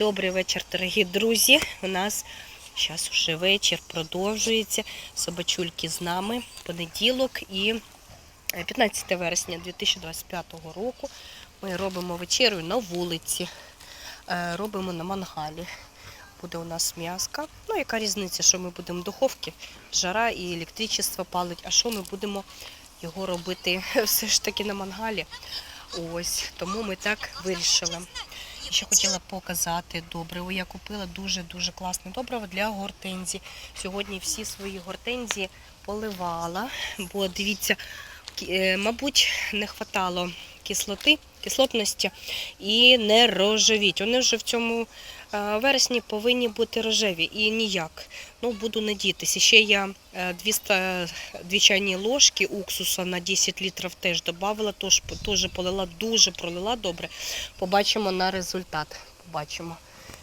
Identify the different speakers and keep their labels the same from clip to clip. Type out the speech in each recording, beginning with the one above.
Speaker 1: Добрий вечір, дорогі друзі. У нас зараз уже вечір продовжується. Собачульки з нами. Понеділок і е, 15 вересня 2025 року. Ми робимо вечерю на вулиці, Е, робимо на мангалі. Буде у нас м'яска. Ну, яка різниця, що ми будемо в духовці, жара і електричество палить, а що ми будемо його робити все ж таки на мангалі. Ось, тому ми так вирішили. Ще хотіла показати добриво. Я купила дуже-дуже класне добриво для гортензії. Сьогодні всі свої гортензії поливала, бо дивіться, е, мабуть, не вистачало кислоти, кислотності і не рожевіть. Вони вже в цьому вересні повинні бути рожеві і ніяк. Ну, буду надіятися. Ще я е, 200, дві чайні ложки уксуса на 10 літрів теж додавала, тож теж полила, дуже пролила добре. Побачимо на результат. Побачимо.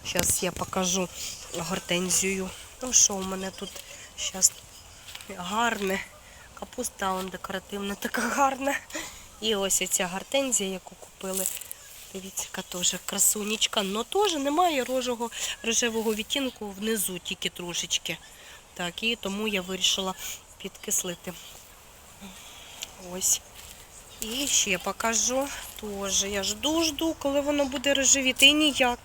Speaker 1: Зараз я покажу гортензію. Ну що у мене тут зараз гарне. Капуста он декоративна, така гарна. І ось ця гортензія, яку купили. Дивіться, яка теж красунечка. Но теж немає рожого, рожевого відтінку внизу, тільки трошечки. Так, і тому я вирішила підкислити. Ось. І ще покажу теж. Я жду, жду, коли воно буде рожевіти. І ніяк.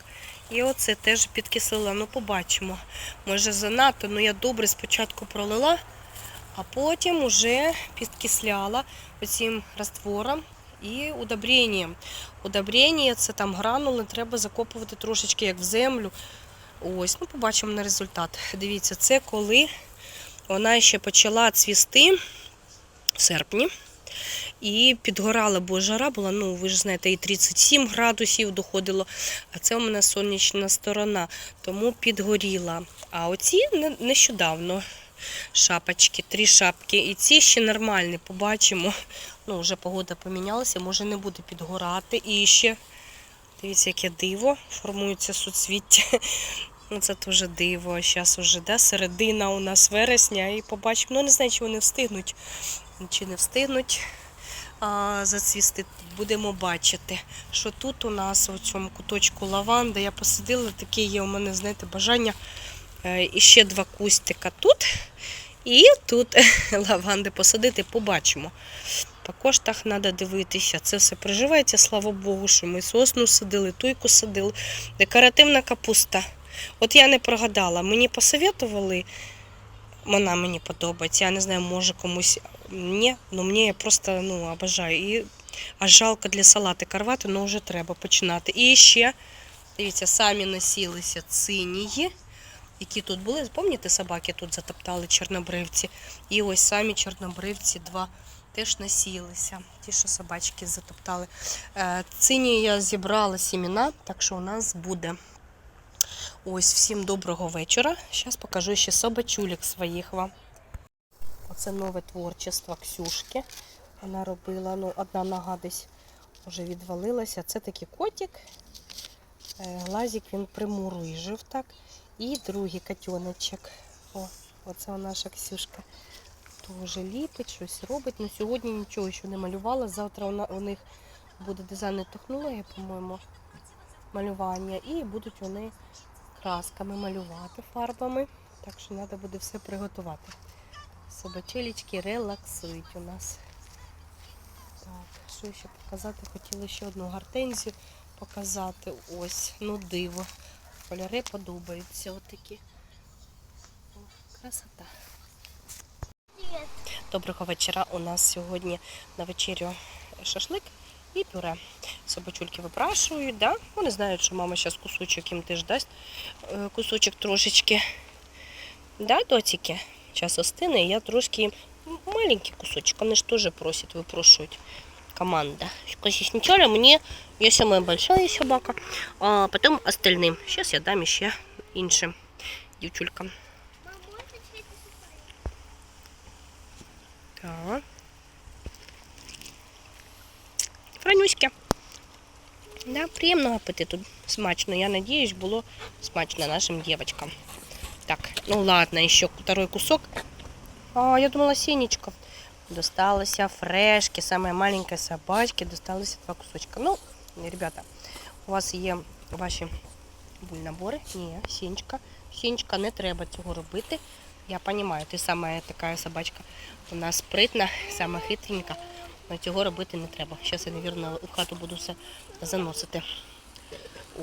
Speaker 1: І оце теж підкислила. Ну, побачимо. Може занадто, але я добре спочатку пролила, а потім уже підкисляла оцим раствором і удобренням. Удобрення це там гранули, треба закопувати трошечки як в землю. Ось, ну побачимо на результат. Дивіться, це коли вона ще почала цвісти в серпні. І підгорала, бо жара була, ну ви ж знаєте, і 37 градусів доходило, а це у мене сонячна сторона, тому підгоріла. А оці не- нещодавно шапочки, три шапки. І ці ще нормальні, побачимо. Ну, вже погода помінялася, може не буде підгорати. І ще, дивіться, яке диво, формується суцвіття. Ну, це теж диво. Зараз вже да, середина у нас вересня і побачимо. Ну, не знаю, чи вони встигнуть, чи не встигнуть а, зацвісти. Будемо бачити, що тут у нас у цьому куточку лаванда. Я посадила, таке є у мене, знаєте, бажання. Е, І ще два кустика тут. І тут лаванди посадити, побачимо. По коштах треба дивитися. Це все приживається, слава Богу, що ми сосну садили, туйку садили. Декоративна капуста. От я не прогадала. Мені посоветували, вона мені подобається. Я не знаю, може комусь ні, але мені я просто ну, обожаю. І аж жалко для салати рвати, але вже треба починати. І ще, дивіться, самі насілися цинії які тут були. Пам'ятаєте, собаки тут затоптали чорнобривці. І ось самі чорнобривці два теж насіялися. Ті, що собачки затоптали. Е, Цині я зібрала сімена, так що у нас буде. Ось всім доброго вечора. Зараз покажу ще собачулік своїх вам. Оце нове творчество Ксюшки. Вона робила, ну, одна нога десь вже відвалилася. Це такий котик. Е, Глазик він примурижив так. І другий котеночок. О, оце наша Ксюшка. Теж ліпить, щось робить. Ну сьогодні нічого ще не малювала. Завтра вона- у них буде дизайнна технологія, по-моєму, малювання. І будуть вони красками малювати фарбами. Так що треба буде все приготувати. Собачилічки релаксують у нас. Так, що ще показати? Хотіла ще одну гортензію показати. Ось, ну диво. Кольори подобаються отакі. О, Красота. Доброго вечора. У нас сьогодні на вечерю шашлик і пюре. Собачульки випрашують, да? Вони знають, що мама зараз кусочок їм теж дасть е, кусочок трошечки. Да, дотики? Час остине, і я трошки їм маленький кусочек. Вони ж теж просять, випрошують. Команда. Сначала мне, я самая большая собака, а потом остальным. Сейчас я дам еще іншим дівчулькам. Так. Франюська. Да, приємного апетиту. Смачно. Я надіюсь, було смачно нашим дівчаткам. Так, ну ладно, еще второй кусок. А, я думала, синичков. Досталося фрешки, самая маленькая собачки, досталося два кусочка. Ну, ребята, у вас є ваші Бульнабори? Ні, сінечка. Сінечка, не треба цього робити. Я розумію, ти сама така собачка. Нас спритна, сама хитренька. Але цього робити не треба. Зараз я, мабуть, у хату буду все заносити.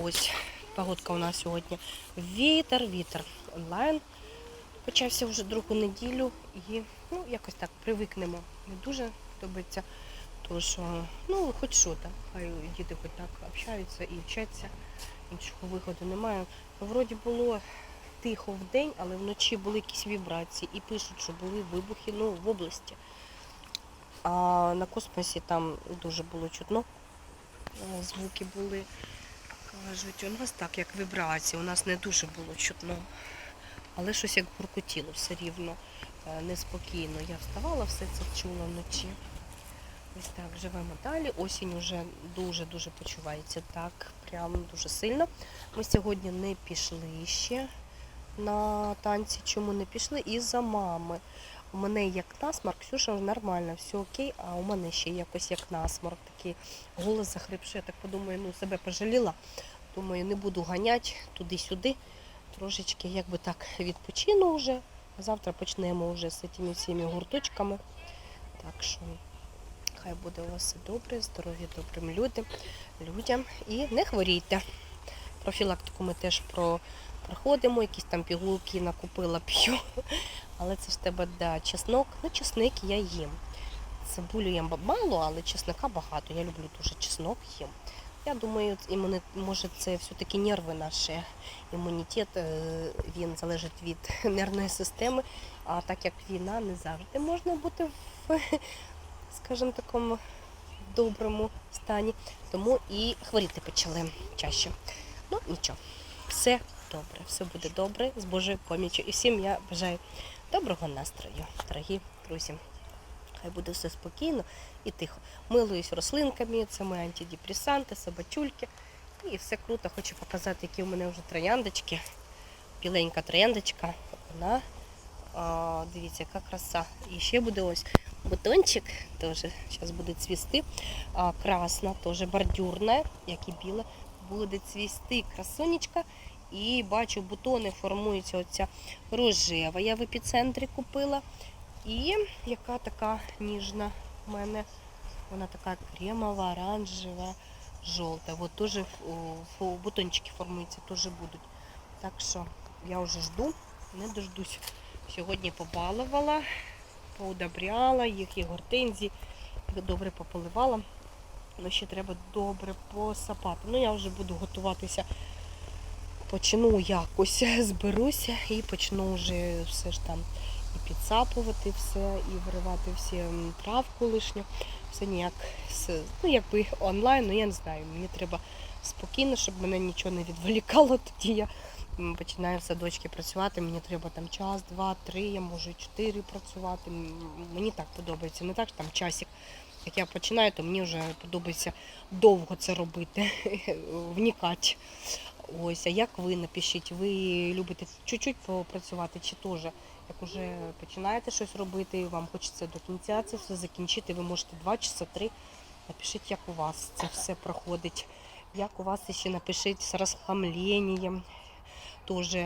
Speaker 1: Ось, погодка у нас сьогодні. Вітер, вітер. Онлайн. Почався вже другу неділю і ну, якось так привикнемо. Не дуже подобається. Тому ну, хоч що там, хай діти хоч так общаються і вчаться, іншого виходу немає. Ну, Вроді було тихо в день, але вночі були якісь вібрації і пишуть, що були вибухи ну, в області. А на космосі там дуже було чутно. е, Звуки були. Кажуть, у нас так, як вібрації, у нас не дуже було чутно. Але щось як буркотіло все рівно е, неспокійно. Я вставала, все це чула вночі. Ось так, живемо далі. Осінь вже дуже-дуже почувається так, прям дуже сильно. Ми сьогодні не пішли ще на танці. Чому не пішли? Із-за мами. У мене як насморк, Ксюша нормально, все окей, а у мене ще якось як насморк, такий голос захрипший. Я так подумаю, ну себе пожаліла. Думаю, не буду ганяти туди-сюди. Трошечки якби так відпочину вже. Завтра почнемо вже з цими всіми гурточками. Так що хай буде у вас добре, здоров'я добрим людям, людям і не хворійте. Профілактику ми теж про, проходимо, якісь там пігулки накупила, п'ю. Але це ж тебе да, чеснок. Ну, чесник я їм. Цибулю я мало, але чесника багато. Я люблю дуже чеснок їм. Я думаю, імуни- може це все-таки нерви наші. Імунітет е, він залежить від нервної системи. А так як війна не завжди можна бути в, скажімо, такому доброму стані. Тому і хворіти почали чаще. Ну нічого, все добре, все буде добре з Божою поміччю. І всім я бажаю доброго настрою, дорогі друзі. Хай буде все спокійно і тихо. Милуюсь рослинками, це мої антидепресанти, собачульки. І все круто. Хочу показати, які у мене вже трояндочки. Біленька трояндочка. Вона, а, дивіться, яка краса. І ще буде ось бутончик, теж зараз буде цвісти. А, красна, теж бордюрна, як і біла, буде цвісти красунечка. І бачу, бутони формуються оця рожева. Я в епіцентрі купила. І яка така ніжна в мене. Вона така кремова, оранжева, жовта. От теж ф- ф- бутончики формуються, теж будуть. Так що я вже жду, не дождусь. Сьогодні побалувала, поудобряла їх і гортензії, їх добре пополивала. Але ще треба добре посапати. Ну я вже буду готуватися. Почну якось, зберуся і почну вже все ж там і підсапувати все, і виривати всі м, травку лишню. Все ніяк ну, якби онлайн, ну я не знаю, мені треба спокійно, щоб мене нічого не відволікало. Тоді я починаю в садочки працювати. Мені треба там час, два, три, я можу чотири працювати. Мені так подобається. Не так що там часик. Як я починаю, то мені вже подобається довго це робити, внікати. Ось, а як ви напишіть? Ви любите чуть-чуть попрацювати чи теж? Як уже починаєте щось робити, вам хочеться до кінця це все закінчити, ви можете два часа три. Напишіть, як у вас це все проходить. Як у вас ще напишіть з розхламленням. Теж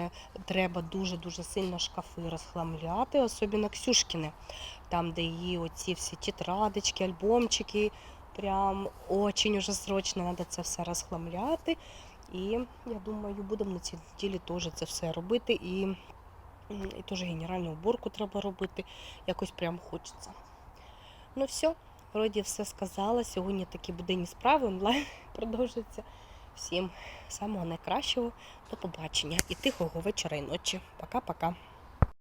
Speaker 1: треба дуже-дуже сильно шкафи розхламляти, особливо Ксюшкіни. Там, де її оці всі тетрадочки, альбомчики. Прям очень уже срочно треба це все розхламляти. І я думаю, будемо на цій неділі теж це все робити. І, і теж генеральну уборку треба робити. Якось прям хочеться. Ну все, вроді все сказала. Сьогодні такі буденні справи онлайн продовжується. Всім самого найкращого. До побачення і тихого вечора і ночі. Пока-пока.